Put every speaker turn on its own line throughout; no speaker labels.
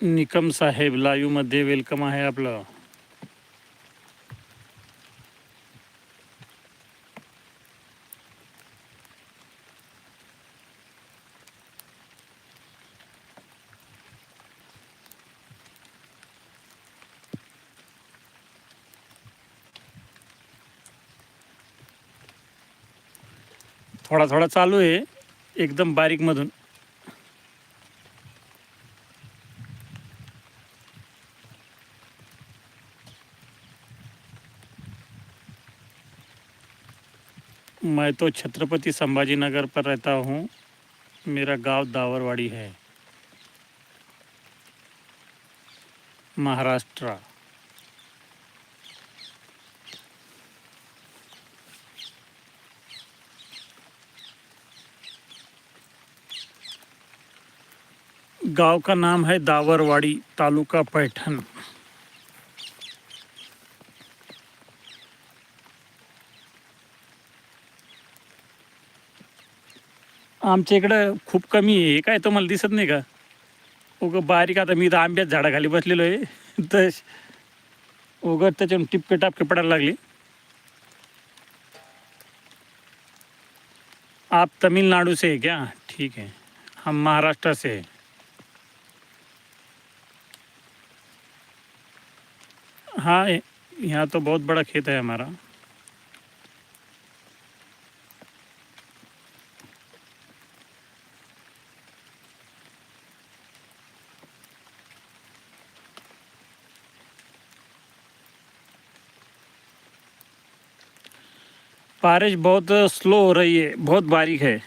निकम साहेब लाईव्हमध्ये वेलकम आहे आपलं. थोडा थोडा चालू आहे एकदम बारीक मैं तो छत्रपति संभाजी नगर पर रहता हूँ। मेरा गाँव दावरवाड़ी है। महाराष्ट्र। गाँव का नाम है दावरवाड़ी तालुका पैठण। आमच्या इकडं खूप कमी आहे. काय तुम्हाला दिसत नाही का? उगं बारीक आता मी तर आंब्यात झाडाखाली बसलेलो आहे. तर उगत त्याच्यावर टिपके टापके पडायला लागले. आप तमिलनाडु से है क्या? ठीक है हम महाराष्ट्र से हैं हाँ यहाँ तो बहुत बड़ा खेत है हमारा. बारिश बहुत स्लो हो रही है, बहुत बारीक है।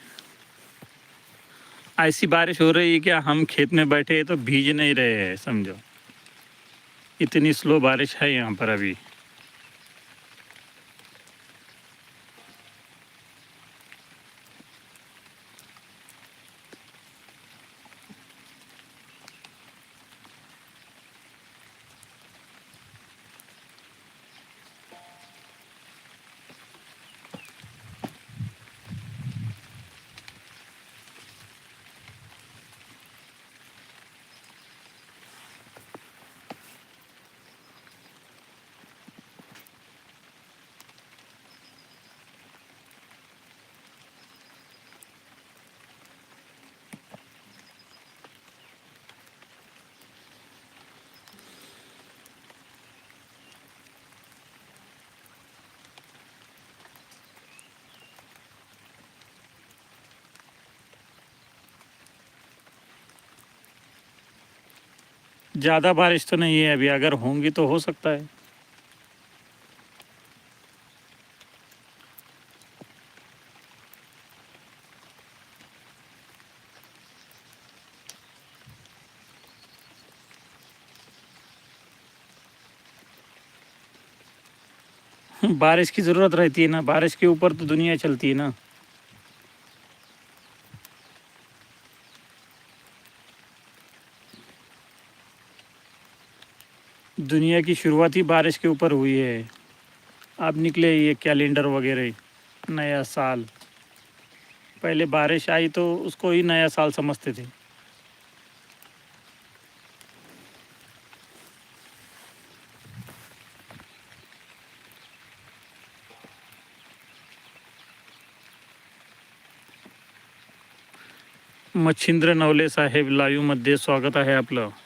ऐसी बारिश हो रही है क्या हम खेत में बैठे तो भीज नहीं रहे हैं, समझो। इतनी स्लो बारिश है यहाँ पर अभी। ज़्यादा बारिश तो नहीं है अभी, अगर होंगी तो हो सकता है। बारिश की ज़रूरत रहती है ना, बारिश के ऊपर तो दुनिया चलती है ना। दुनिया की शुरुआत ही बारिश के ऊपर हुई है। अब निकले ये कैलेंडर वगैरह, नया साल। पहले बारिश आई तो उसको ही नया साल समझते थे। मच्छिंद्र नवले साहेब लाईव्ह मध्ये स्वागत आहे आपलं।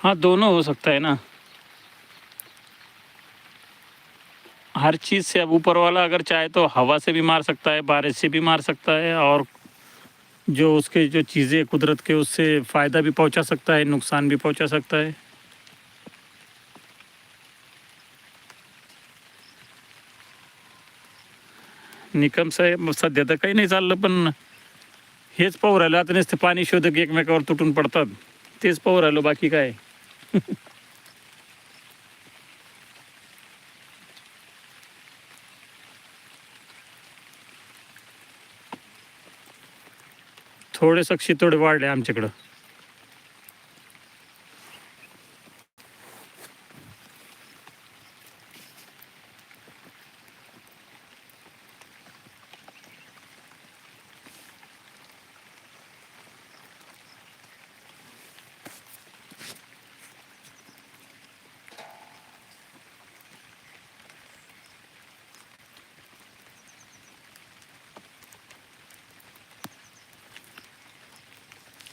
हाँ दोनों हो सकता है ना। हर चीज़ से अब ऊपर वाला अगर चाहे तो हवा से भी मार सकता है, बारिश से भी मार सकता है और जो उसके जो चीज़ें कुदरत के, उससे फ़ायदा भी पहुँचा सकता है, नुकसान भी पहुँचा सकता है। निकम साहेब, सध्या तर काही नाही चाललं, पण हेच पाहू राहिलो आता नुसते पाणी शोधक एकमेकावर तुटून पडतात. तेच पाहू राहिलो, बाकी काय? थोडे सक्शी थोडे वाढले आमच्याकडं.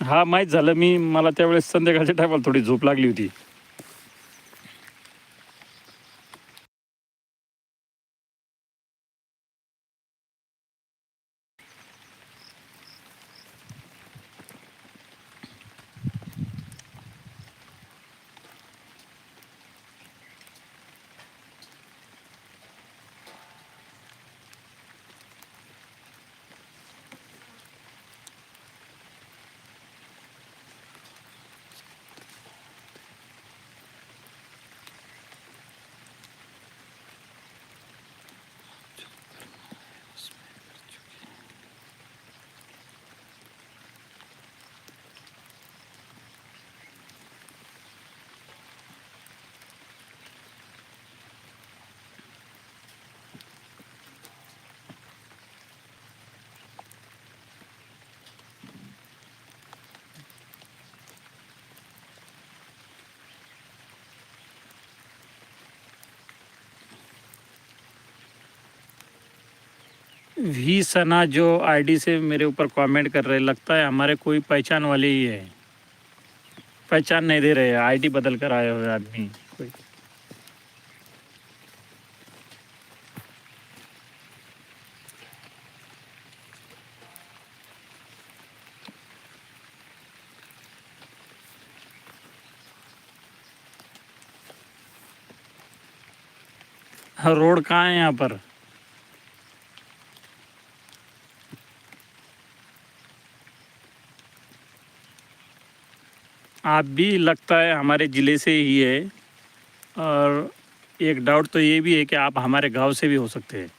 हा माहीत झालं. मी मला त्यावेळेस संध्याकाळच्या टायमाला थोडी झोप लागली होती. वी सना जो आईडी से मेरे ऊपर कमेंट कर रहे, लगता है हमारे कोई पहचान वाले ही है। पहचान नहीं दे रहे आईडी बदल कर आए हुए आदमी। कोई रोड कहाँ है यहाँ पर? आप भी लगता है हमारे ज़िले से ही है। और एक डाउट तो ये भी है कि आप हमारे गांव से भी हो सकते हैं।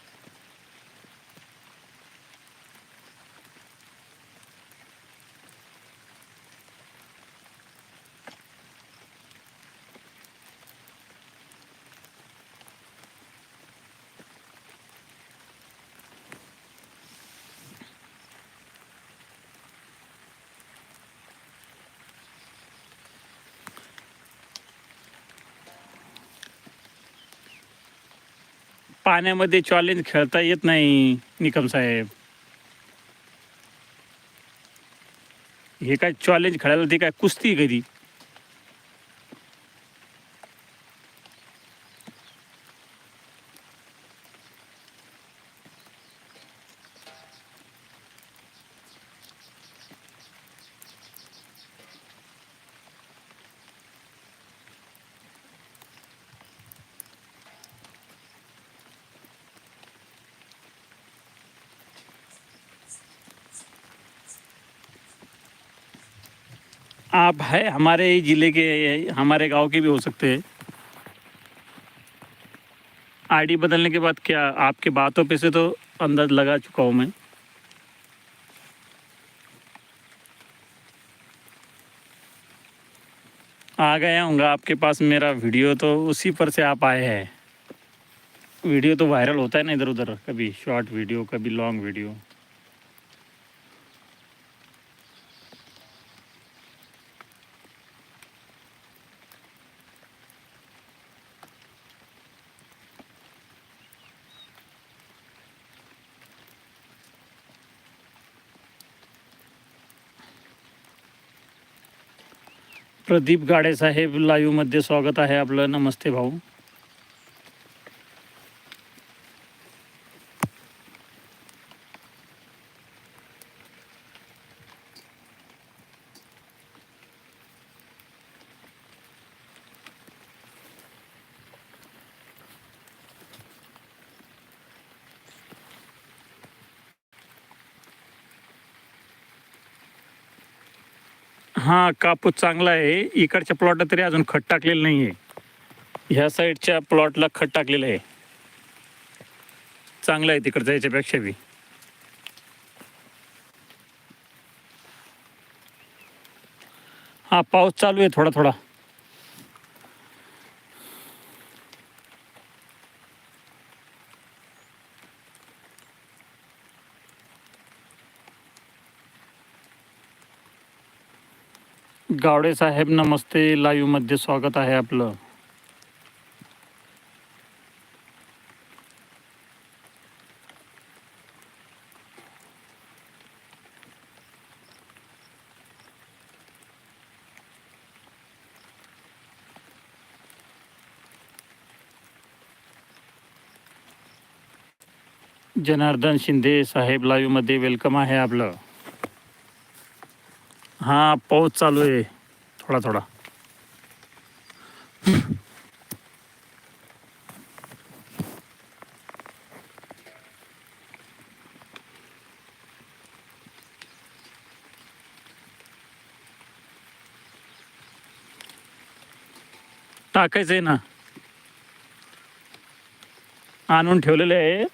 पाण्यामध्ये चॅलेंज खेळता येत नाही निकम साहेब. हे काय चॅलेंज खेळायला ते काय कुस्ती आहे कधी? है, हमारे ही ज़िले के, हमारे गाँव के भी हो सकते हैं। आईडी बदलने के बाद क्या आपके बातों पे से तो अंदाज लगा चुका हूँ मैं। आ गया हूँ आपके पास मेरा वीडियो तो उसी पर से आप आए हैं। वीडियो तो वायरल होता है ना इधर उधर कभी शॉर्ट वीडियो, कभी लॉन्ग वीडियो। प्रदीप गाडे साहेब लाईव्हमध्ये स्वागत आहे आपलं. नमस्ते भाऊ. हा कापूस चांगला आहे. इकडच्या प्लॉटला तरी अजून खत टाकलेलं नाही आहे ह्या साईडच्या प्लॉटला खत टाकलेलं आहे. चांगलं आहे तिकडचं याच्यापेक्षा बी. हा पाऊस चालू आहे थोडा थोडा गावडे साहेब नमस्ते. लाईव्हमध्ये स्वागत आहे आपलं. जनार्दन शिंदे साहेब लाईव्हमध्ये वेलकम आहे आपलं. हा पाऊस चालू आहे. थोडा थोडा. टाकायचं आहे ना. आणून ठेवलेले आहे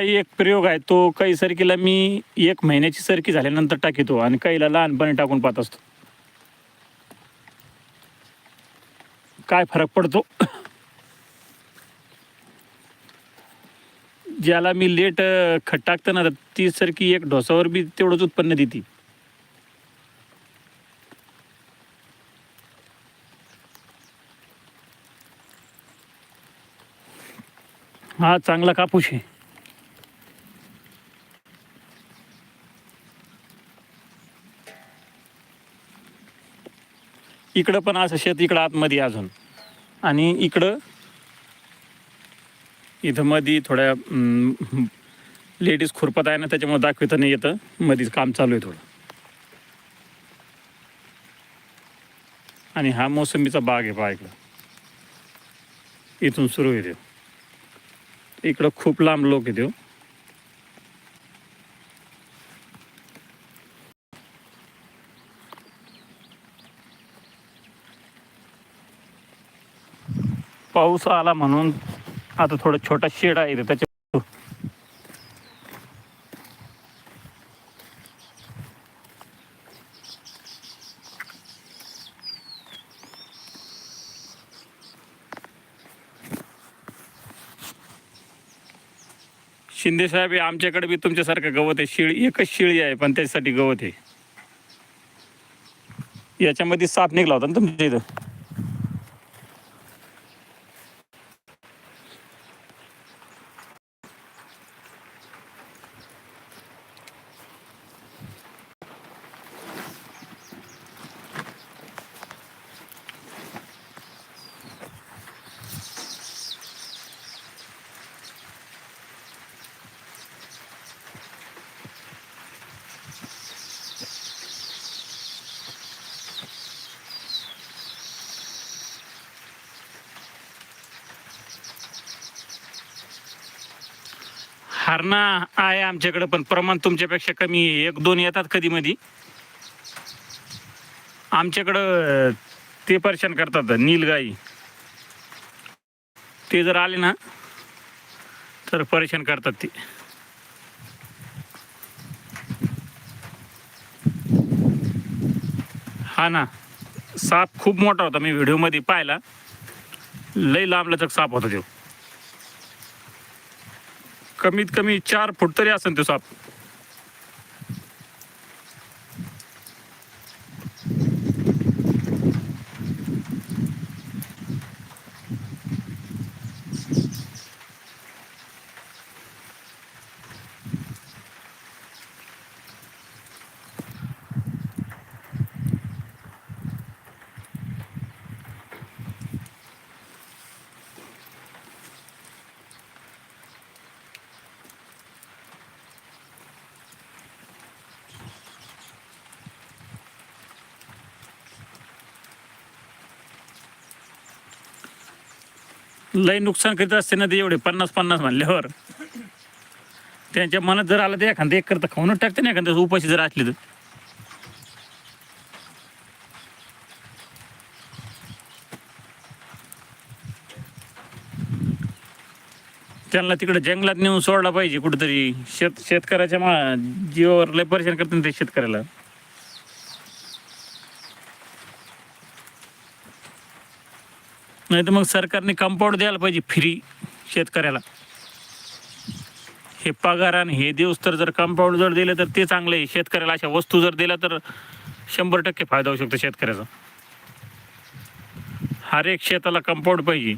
काही एक प्रयोग आहे तो काही सरकीला मी एक महिन्याची सरकी झाल्यानंतर टाकितो आणि काहीला लहानपणी टाकून पाहत असतो. काय फरक पडतो? ज्याला मी लेट खट खत ना ती सरकी एक ढोसावर बी तेवढंच उत्पन्न देते. हा चांगला कापूस आहे. इकडं पण असं शेत इकडं आतमध्ये अजून. आणि इकडं इथं मध्ये थोड्या लेडीज खुरपत आहे ना त्याच्यामुळे दाखवता नाही येतं. मध्येच काम चालू आहे थोडं. आणि हा मोसंबीचा बाग आहे पहा इकडं. इथून सुरू आहे देव इकडं खूप लांब लोक येतो पाऊस आला म्हणून आता थोडं छोटा शेड आहे इथे त्याच्या शिंदे साहेब आमच्याकडे बी तुमच्यासारखं गवत आहे शिळी एकच शिळी आहे पण त्याच्यासाठी गवत आहे. याच्यामध्ये साप निघला होता ना तुमच्या इथं? हरणा आहे आमच्याकडे पण प्रमाण तुमच्यापेक्षा कमी आहे. एक दोन येतात कधी मधी आमच्याकडं ते परेशान करतात नीलगाई. ते जर आले ना तर परेशान करतात ते. हा ना साप खूप मोठा होता मी व्हिडिओमध्ये पाहिला. लई लांबलचक साप होता तो. कमीत कमी चार फूट तरी असेल तो साप. लय नुकसान करीत असते ना ते एवढे पन्नास पन्नास म्हणल्यावर. त्यांच्या मनात जर आलं तर एखादं एक करता खाऊनच टाकते ना एखाद्या उपाशी जर असली तर. त्यांना तिकडे जंगलात नेऊन सोडला पाहिजे कुठेतरी. शेत शेतकऱ्याच्या मा जीवावर लय परेशान करते ना ते शेतकऱ्याला. नाही तर मग सरकारने कंपाऊंड द्यायला पाहिजे फ्री शेतकऱ्याला. हे पगार आणि हे दिवस तर जर कंपाऊंड जर दिलं तर ते चांगलं आहे. शेतकऱ्याला अशा वस्तू जर दिल्या तर शंभर टक्के फायदा होऊ शकतो शेतकऱ्याचा. हर एक शेताला कंपाऊंड पाहिजे.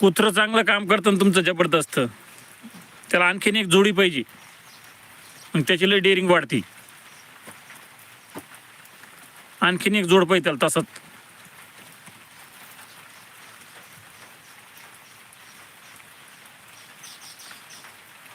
कुत्रं चांगलं काम करतं आणि तुमचं जबरदस्त. त्याला आणखीन एक जोडी पाहिजे. मग त्याची लय डेअरिंग वाढती. आणखीन एक जोड पाहिजे त्याला तसंच